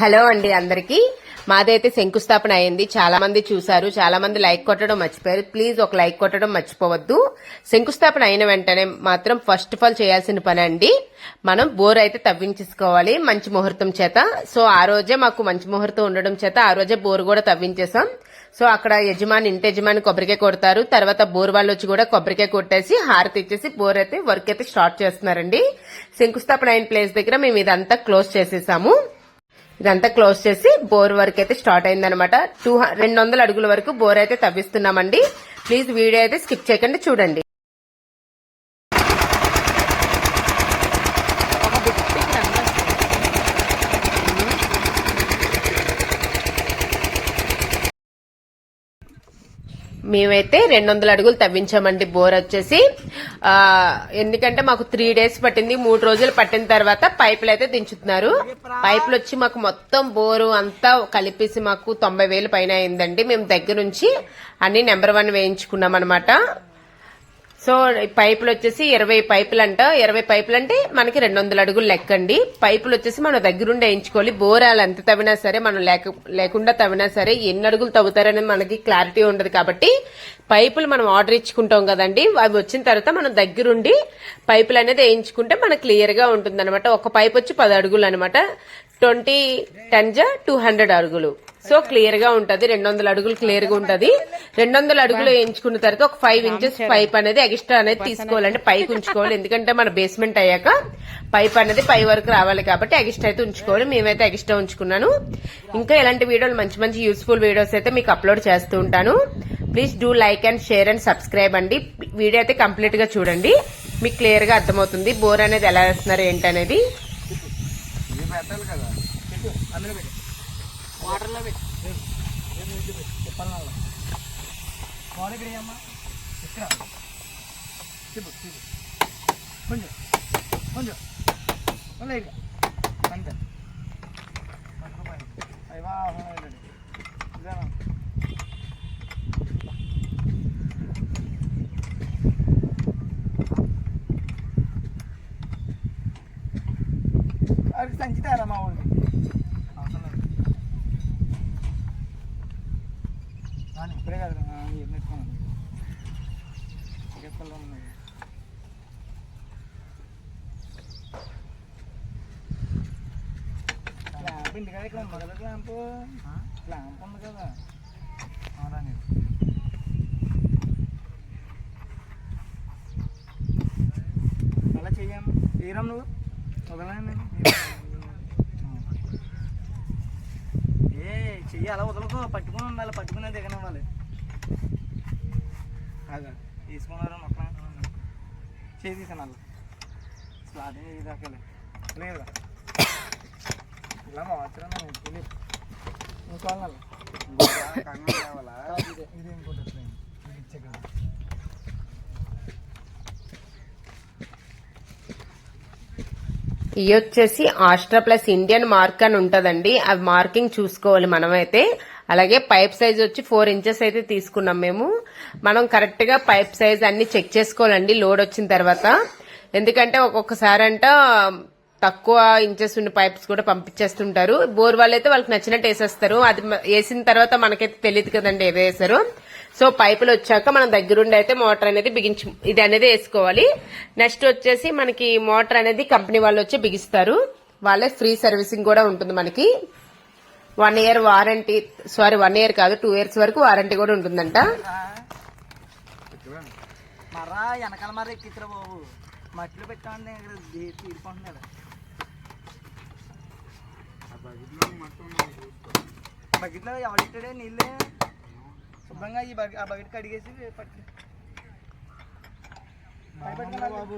Hello అండి అందరికి. మాదైతే శంకుస్థాపన అయింది. చాలా మంది చూసారు చాలా మంది లైక్ కొట్టడం మర్చిపోయారు. ప్లీజ్ ఒక లైక్ కొట్టడం మర్చిపోవద్దు. శంకుస్థాపన అయిన వెంటనే మాత్రం ఫస్ట్ ఆఫ్ ఆల్ చేయాల్సిన పని అండి. మనం బోర్ అయితే తవ్వించేసుకోవాలి మంచి ముహూర్తం చేత. సో ఆ రోజే మాకు మంచి ముహూర్తం ఉండడం చేత ఆ రోజే బోర్ కూడా తవ్వించేసాం. సో అక్కడ యజమాని ఇంటి యజమాని కొబ్బరికాయ కొడతారు. తర్వాత బోర్ వాళ్ళు వచ్చి కూడా కొబ్బరికాయ కొట్టేసి హారతి ఇచ్చేసి బోర్ అయితే వర్క్ అయితే స్టార్ట్ చేస్తున్నారండి. శంకుస్థాపన అయిన ప్లేస్ దగ్గర మేము ఇదంతా క్లోజ్ చేసేసాము. ఇదంతా క్లోజ్ చేసి బోర్ వర్క్ అయితే స్టార్ట్ అయిందనమాట. టూ రెండు వందల అడుగుల వరకు బోర్ అయితే తవ్విస్తున్నామండి. ప్లీజ్ వీడియో అయితే స్కిప్ చేయకండి చూడండి. మేమైతే రెండు వందల అడుగులు తవ్వించామండి. బోర్ వచ్చేసి ఎందుకంటే మాకు త్రీ డేస్ పట్టింది. మూడు రోజులు పట్టిన తర్వాత పైపులు అయితే దించుతున్నారు. పైపులు వచ్చి మాకు మొత్తం బోరు అంతా కలిపేసి మాకు తొంభై వేలు పైన అయిందండి. మేము దగ్గర నుంచి అన్ని నెంబర్ వన్ వేయించుకున్నాం అనమాట సో పైపులు వచ్చేసి ఇరవై పైపులు అంట ఇరవై పైపులు అంటే మనకి రెండు వందల అడుగులు లెక్కండి. పైపులు వచ్చేసి మనం దగ్గరుండి వేయించుకోవాలి. బోరాలు ఎంత తవ్వినా సరే మనం లేక లేకుండా తవ్వినా సరే ఎన్ని అడుగులు తవ్వుతారనేది మనకి క్లారిటీ ఉండదు కాబట్టి పైపులు మనం ఆర్డర్ ఇచ్చుకుంటాం కదండి. అవి వచ్చిన తర్వాత మనం దగ్గరుండి పైపులు అనేది వేయించుకుంటే మనకు క్లియర్గా ఉంటుంది అనమాట ఒక పైప్ వచ్చి పది అడుగులు అనమాట ట్వంటీ టెన్ జా టూ హండ్రెడ్ అడుగులు. సో క్లియర్గా ఉంటది. రెండు వందల అడుగులు క్లియర్గా ఉంటది. రెండు వందల అడుగులు వేయించుకున్న తర్వాత ఒక ఫైవ్ ఇంచెస్ పైప్ అనేది ఎక్స్ట్రా అనేది తీసుకోవాలంటే పైకి ఉంచుకోవాలి. ఎందుకంటే మన బేస్మెంట్ అయ్యాక పైప్ అనేది పై వరకు రావాలి కాబట్టి ఎక్స్ట్రా అయితే ఉంచుకోవాలి. మేమైతే ఎక్స్ట్రా ఉంచుకున్నాను. ఇంకా ఇలాంటి వీడియోలు మంచి మంచి యూస్ఫుల్ వీడియోస్ అయితే మీకు అప్లోడ్ చేస్తూ ఉంటాను. Please do like and share and subscribe అండి. వీడియో అయితే కంప్లీట్గా చూడండి. మీకు క్లియర్గా అర్థమవుతుంది. బోర్ అనేది ఎలా వేస్తున్నారు ఏంటనేది. వాటర్లో పెట్టు. చెప్పాలి వాడు ఇక్కడ అమ్మా ఇక్కడ చెప్పు చెప్పు కొంచెం కొంచెం కొంచెం ఇక అంతే అయ్యా ఇదేనా అది సంచితారా మా వాళ్ళు ఇప్పుడే కాదు నెట్టుకున్నాను ఎక్కల్లో ఉన్నాయి ల్యాంప్ ఇంటి కదా ఇక్కడ ఉంది కదా ల్యాంప్ ల్యాంప్ ఉంది కదా అవునండి అలా చెయ్యం తీరం నువ్వు వదలండి చెయ్యి అలా వదలకో. పట్టుకుని ఉండాలి పట్టుకునే దిగనివ్వాలి. అదే. తీసుకున్నారు మొక్కలు చేయి తీసాను స్టార్టింగ్ చేయి దాకాలి లేదా ఇలా మార్చడం ఇంకోవాలి ఇది. ఇంకోటి. ఇది ఇచ్చే ఇవి వచ్చేసి ఆస్ట్రా ప్లస్ ఇండియన్ మార్క్ అని ఉంటదండి. అవి మార్కింగ్ చూసుకోవాలి మనమైతే. అలాగే పైప్ సైజ్ వచ్చి ఫోర్ ఇంచెస్ అయితే తీసుకున్నాం మేము. మనం కరెక్ట్గా పైప్ సైజ్ అన్ని చెక్ చేసుకోవాలండి లోడ్ వచ్చిన తర్వాత. ఎందుకంటే ఒక్కొక్కసారి అంట తక్కువ ఇంచెస్ ఉన్న పైప్స్ కూడా పంపించేస్తుంటారు. బోర్ వాళ్ళు అయితే వాళ్ళకి నచ్చినట్టు వేసేస్తారు. అది వేసిన తర్వాత మనకైతే తెలియదు కదండి ఏదో వేసారో. సో పైపులు వచ్చాక మనం దగ్గరుండి అయితే మోటార్ అనేది బిగించు ఇది అనేది వేసుకోవాలి. నెక్స్ట్ వచ్చేసి మనకి మోటార్ అనేది కంపెనీ వాళ్ళు వచ్చి బిగిస్తారు. వాళ్ళే ఫ్రీ సర్వీసింగ్ కూడా ఉంటుంది మనకి. One year warranty sorry one year కాదు టూ ఇయర్స్ వరకు వారంటీ కూడా ఉంటుందంట. మర్రా వెనకాల మర్ర మట్టిలో ఇక్కడ దే- బకెట్లో ఎవరు నీళ్ళే? శుభ్రంగా ఈ బకెట్ ఆ బకెట్ కడిగేసి పట్టి బాబు